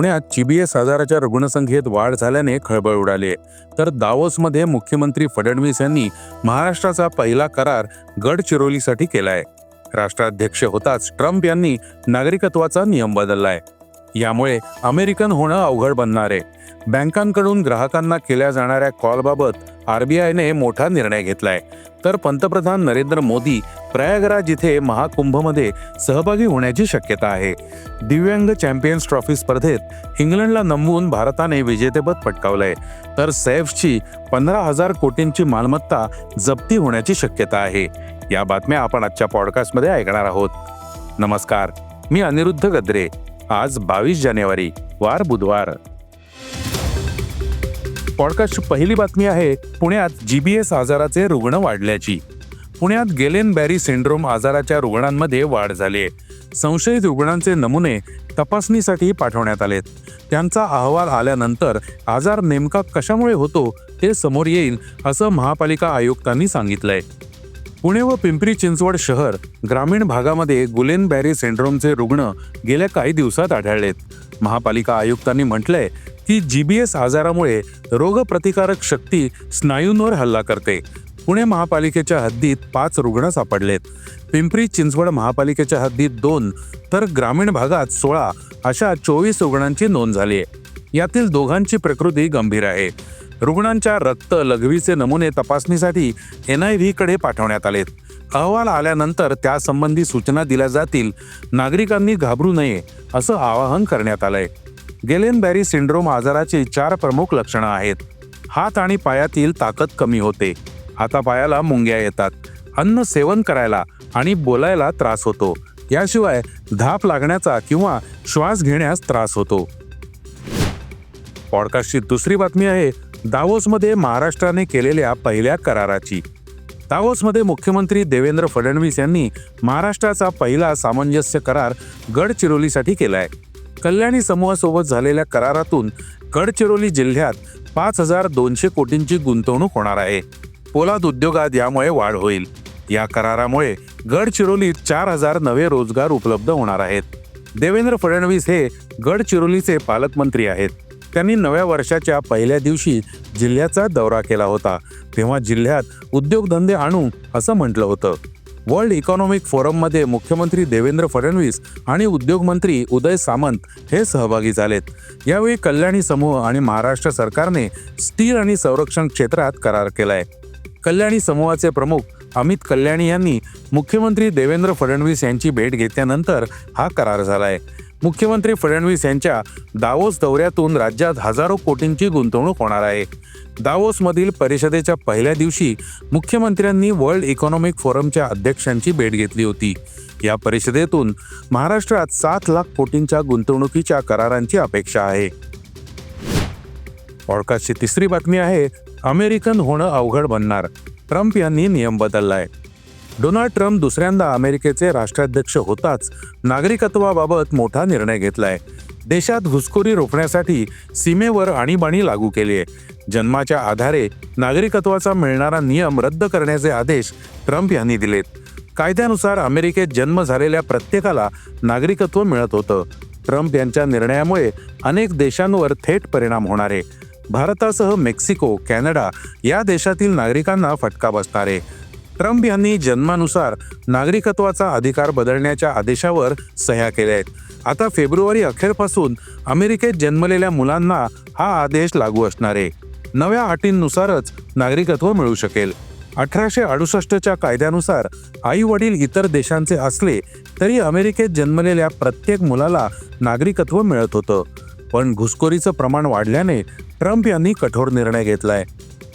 पुण्यात चिबीएस आजाराच्या रुग्णसंख्येत वाढ झाल्याने खळबळ उडाली. तर दावोसमध्ये मुख्यमंत्री फडणवीस यांनी महाराष्ट्राचा पहिला करार गडचिरोलीसाठी केलाय. राष्ट्राध्यक्ष होताच ट्रम्प यांनी नागरिकत्वाचा नियम बदललाय. यामुळे अमेरिकन होणं अवघड बनणार आहे. बँकांकडून ग्राहकांना केल्या जाणाऱ्या कॉलबाबत आरबीआयने मोठा निर्णय घेतलाय. तर पंतप्रधान नरेंद्र मोदी प्रयागराज इथे महाकुंभमध्ये सहभागी होण्याची शक्यता आहे. दिव्यांग चॅम्पियन्स ट्रॉफी स्पर्धेत इंग्लंडला नमवून भारताने विजेतेपद पटकावलंय. तर सैफची पंधरा हजार कोटींची मालमत्ता जप्ती होण्याची शक्यता आहे. या बातम्या आपण आजच्या पॉडकास्टमध्ये ऐकणार आहोत. नमस्कार मी अनिरुद्ध गद्रे. आज बावीस जानेवारी वार बुधवार. पॉडकास्टची पहिली बातमी आहे पुण्यात जीबीएस आजाराचे रुग्ण वाढल्याची. पुण्यात गेलेन बॅरी सिंड्रोम आजाराच्या रुग्णांमध्ये वाढ झाली आहे संशयित रुग्णांचे नमुने तपासणीसाठी पाठवण्यात आलेत. त्यांचा अहवाल आल्यानंतर आजार नेमका कशामुळे होतो ते समोर येईल असं महापालिका आयुक्तांनी सांगितलंय. पुणे व पिंपरी चिंचवड शहर ग्रामीण भागामध्ये गुलेन बॅरी सिंड्रोमचे रुग्ण गेल्या काही दिवसात आढळलेत. महापालिका आयुक्तांनी म्हटलंय की जीबीएस आजारामुळे रोगप्रतिकारक शक्ती स्नायूंवर हल्ला करते. पुणे महापालिकेच्या हद्दीत पाच रुग्ण सापडलेत. पिंपरी चिंचवड महापालिकेच्या हद्दीत दोन तर ग्रामीण भागात सोळा अशा चोवीस रुग्णांची नोंद झाली आहे. यातील दोघांची प्रकृती गंभीर आहे. रुग्णांच्या रक्त लघवीचे नमुने तपासणीसाठी एन आय व्हीकडे पाठवण्यात आलेत. अहवाल आल्यानंतर त्यासंबंधी सूचना दिल्या जातील. नागरिकांनी घाबरू नये असं आवाहन करण्यात आलंय. गेलेन बॅरी सिंड्रोम आजाराची चार प्रमुख लक्षणं आहेत. हात आणि पायातील ताकद कमी होते. हातापायाला मुंग्या येतात. अन्न सेवन करायला आणि बोलायला त्रास होतो. याशिवाय धाप लागण्याचा किंवा श्वास घेण्यास त्रास होतो. पॉडकास्टची दुसरी बातमी आहे दावोसमध्ये महाराष्ट्राने केलेल्या पहिल्या कराराची. दावोसमध्ये मुख्यमंत्री देवेंद्र फडणवीस यांनी महाराष्ट्राचा पहिला सामंजस्य करार गडचिरोलीसाठी केलाय. कल्याणी समूहासोबत झालेल्या करारातून गडचिरोली जिल्ह्यात पाच हजार दोनशे कोटींची गुंतवणूक होणार आहे. पोलाद उद्योगात यामुळे वाढ होईल. या करारामुळे गडचिरोलीत चार हजार नवे रोजगार उपलब्ध होणार आहेत. देवेंद्र फडणवीस हे गडचिरोलीचे पालकमंत्री आहेत. त्यांनी नव्या वर्षाच्या पहिल्या दिवशी जिल्ह्याचा दौरा केला होता. तेव्हा जिल्ह्यात उद्योगधंदे आणू असं म्हटलं होतं. वर्ल्ड इकॉनॉमिक फोरममध्ये मुख्यमंत्री देवेंद्र फडणवीस आणि उद्योगमंत्री उदय सामंत हे सहभागी झालेत. यावेळी कल्याणी समूह आणि महाराष्ट्र सरकारने स्टील आणि संरक्षण क्षेत्रात करार केलाय. कल्याणी समूहाचे प्रमुख अमित कल्याणी यांनी मुख्यमंत्री देवेंद्र फडणवीस यांची भेट घेतल्यानंतर हा करार झालाय. मुख्यमंत्री फडणवीस यांच्या दावोस दौऱ्यातून राज्यात हजारो कोटींची गुंतवणूक होणार आहे. दावोसमधील परिषदेच्या पहिल्या दिवशी मुख्यमंत्र्यांनी वर्ल्ड इकॉनॉमिक फोरमच्या अध्यक्षांची भेट घेतली होती. या परिषदेतून महाराष्ट्रात सात लाख कोटींच्या गुंतवणुकीच्या करारांची अपेक्षा आहे. पॉडकास्टची तिसरी बातमी आहे अमेरिकन होणं अवघड बनणार. ट्रम्प यांनी नियम बदललाय. डोनाल्ड ट्रम्प दुसऱ्यांदा अमेरिकेचे राष्ट्राध्यक्ष होताच नागरिकत्वाबाबत मोठा निर्णय घेतलाय. देशात घुसखोरी रोखण्यासाठी सीमेवर आणीबाणी लागू केली आहे जन्माच्या आधारे नागरिकत्वाचा मिळणारा नियम रद्द करण्याचे आदेश ट्रम्प यांनी दिलेत. कायद्यानुसार अमेरिकेत जन्म झालेल्या प्रत्येकाला नागरिकत्व मिळत होतं. ट्रम्प यांच्या निर्णयामुळे अनेक देशांवर थेट परिणाम होणार आहे. भारतासह मेक्सिको कॅनडा या देशातील नागरिकांना फटका बसणार. आहे ट्रम्प यांनी जन्मानुसार नागरिकत्वाचा अधिकार बदलण्याच्या आदेशावर सह्या केल्या आहेत. आता फेब्रुवारी अखेरपासून अमेरिकेत जन्मलेल्या मुलांना हा आदेश लागू असणार आहे. नव्या अटींनुसारच नागरिकत्व मिळू शकेल. अठराशे अडुसष्टच्या कायद्यानुसार आई वडील इतर देशांचे असले तरी अमेरिकेत जन्मलेल्या प्रत्येक मुलाला नागरिकत्व मिळत होतं. पण घुसखोरीचं प्रमाण वाढल्याने ट्रम्प यांनी कठोर निर्णय घेतलाय.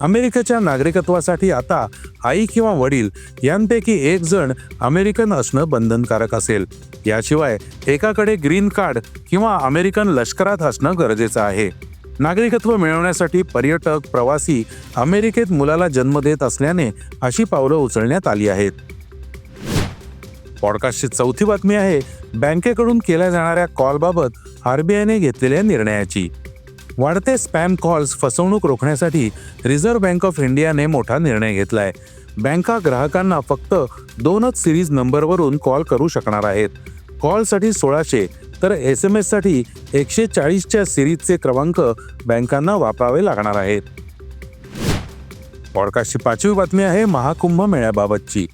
अमेरिकेच्या नागरिकत्वासाठी आता आई किंवा वडील यांपैकी एक जण अमेरिकन असणं बंधनकारक असेल. याशिवाय एकाकडे ग्रीन कार्ड किंवा अमेरिकन लष्करात असणं गरजेचं आहे. नागरिकत्व मिळवण्यासाठी पर्यटक प्रवासी अमेरिकेत मुलाला जन्म देत असल्याने अशी पावलं उचलण्यात आली आहेत. पॉडकास्टची चौथी बातमी आहे बँकेकडून केल्या जाणाऱ्या कॉलबाबत आरबीआयने घेतलेल्या निर्णयाची. वाढते स्पॅम कॉल्स फसवणूक रोखण्यासाठी रिझर्व्ह बँक ऑफ इंडियाने मोठा निर्णय घेतलाय. बँका ग्राहकांना फक्त दोनच सिरीज नंबरवरून कॉल करू शकणार आहेत. कॉलसाठी सोळाशे तर एस एम एससाठी एकशे चाळीसच्या सिरीजचे क्रमांक बँकांना वापरावे लागणार आहेत. पॉडकास्टची पाचवी बातमी आहे महाकुंभ मेळ्याबाबतची.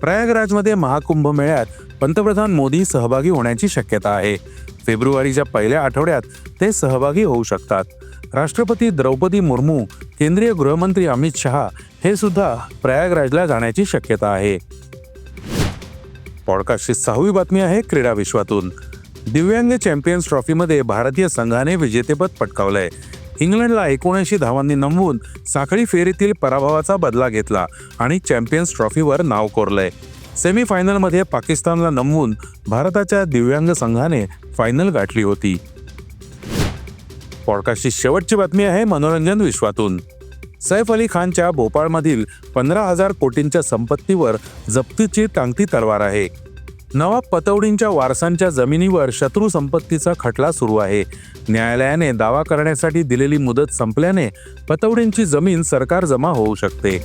प्रयागराजमध्ये महाकुंभ मेळ्यात पंतप्रधान मोदी सहभागी होण्याची शक्यता आहे. फेब्रुवारीच्या पहिल्या आठवड्यात ते सहभागी होऊ शकतात. राष्ट्रपती द्रौपदी मुर्मू केंद्रीय गृहमंत्री अमित शहा हे सुद्धा प्रयागराजला जाण्याची शक्यता आहे. पॉडकास्टची सहावी बातमी आहे क्रीडा विश्वातून. दिव्यांग चॅम्पियन्स ट्रॉफीमध्ये भारतीय संघाने विजेतेपद पटकावलंय. इंग्लंडला एकोणऐंशी धावांनी नमवून साखळी फेरीतील पराभवाचा बदला घेतला आणि चॅम्पियन्स ट्रॉफीवर नाव कोरलंय. सेमीफायनलमध्ये पाकिस्तानला नमवून भारताच्या दिव्यांग संघाने फायनल गाठली होती. पॉडकास्टची शेवटची बातमी आहे मनोरंजन विश्वातून. सैफ अली खानच्या भोपाळमधील पंधरा हजार कोटींच्या संपत्तीवर जप्तीची टांगती तलवार आहे. नवाब पतवडींच्या वारसांच्या जमिनीवर शत्रू संपत्तीचा खटला सुरू आहे. न्यायालयाने दावा करण्यासाठी दिलेली मुदत संपल्याने पतवडींची जमीन सरकार जमा होऊ शकते.